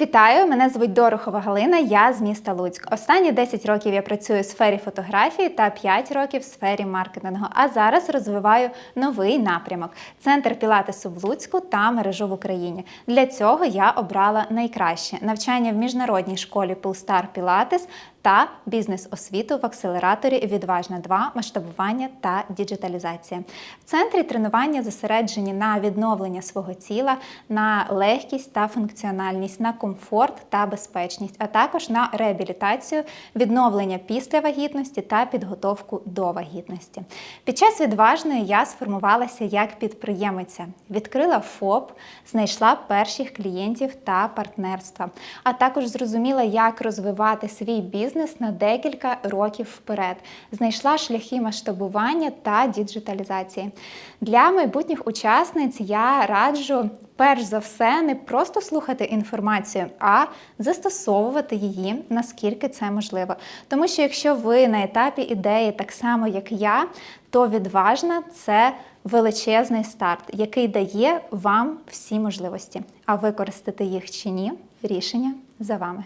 Вітаю! Мене звуть Дорохова Галина. Я з міста Луцьк. Останні 10 років я працюю у сфері фотографії та 5 років в сфері маркетингу. А зараз розвиваю новий напрямок центр пілатесу в Луцьку та мережу в Україні. Для цього я обрала найкраще навчання в міжнародній школі Пулстар Пілатес та бізнес-освіту в акселераторі Відважна 2 масштабування та діджиталізація. В центрі тренування зосереджені на відновлення свого тіла, на легкість та функціональність, на комфорт та безпечність, а також на реабілітацію, відновлення після вагітності та підготовку до вагітності. Під час відважної я сформувалася як підприємиця, відкрила ФОП, знайшла перших клієнтів та партнерства, а також зрозуміла, як розвивати свій бізнес на декілька років вперед. Знайшла шляхи масштабування та діджиталізації. Для майбутніх учасниць я раджу. Перш за все, не просто слухати інформацію, а застосовувати її наскільки це можливо. Тому що якщо ви на етапі ідеї, так само як я, то відважна це величезний старт, який дає вам всі можливості. А використати їх чи ні рішення за вами.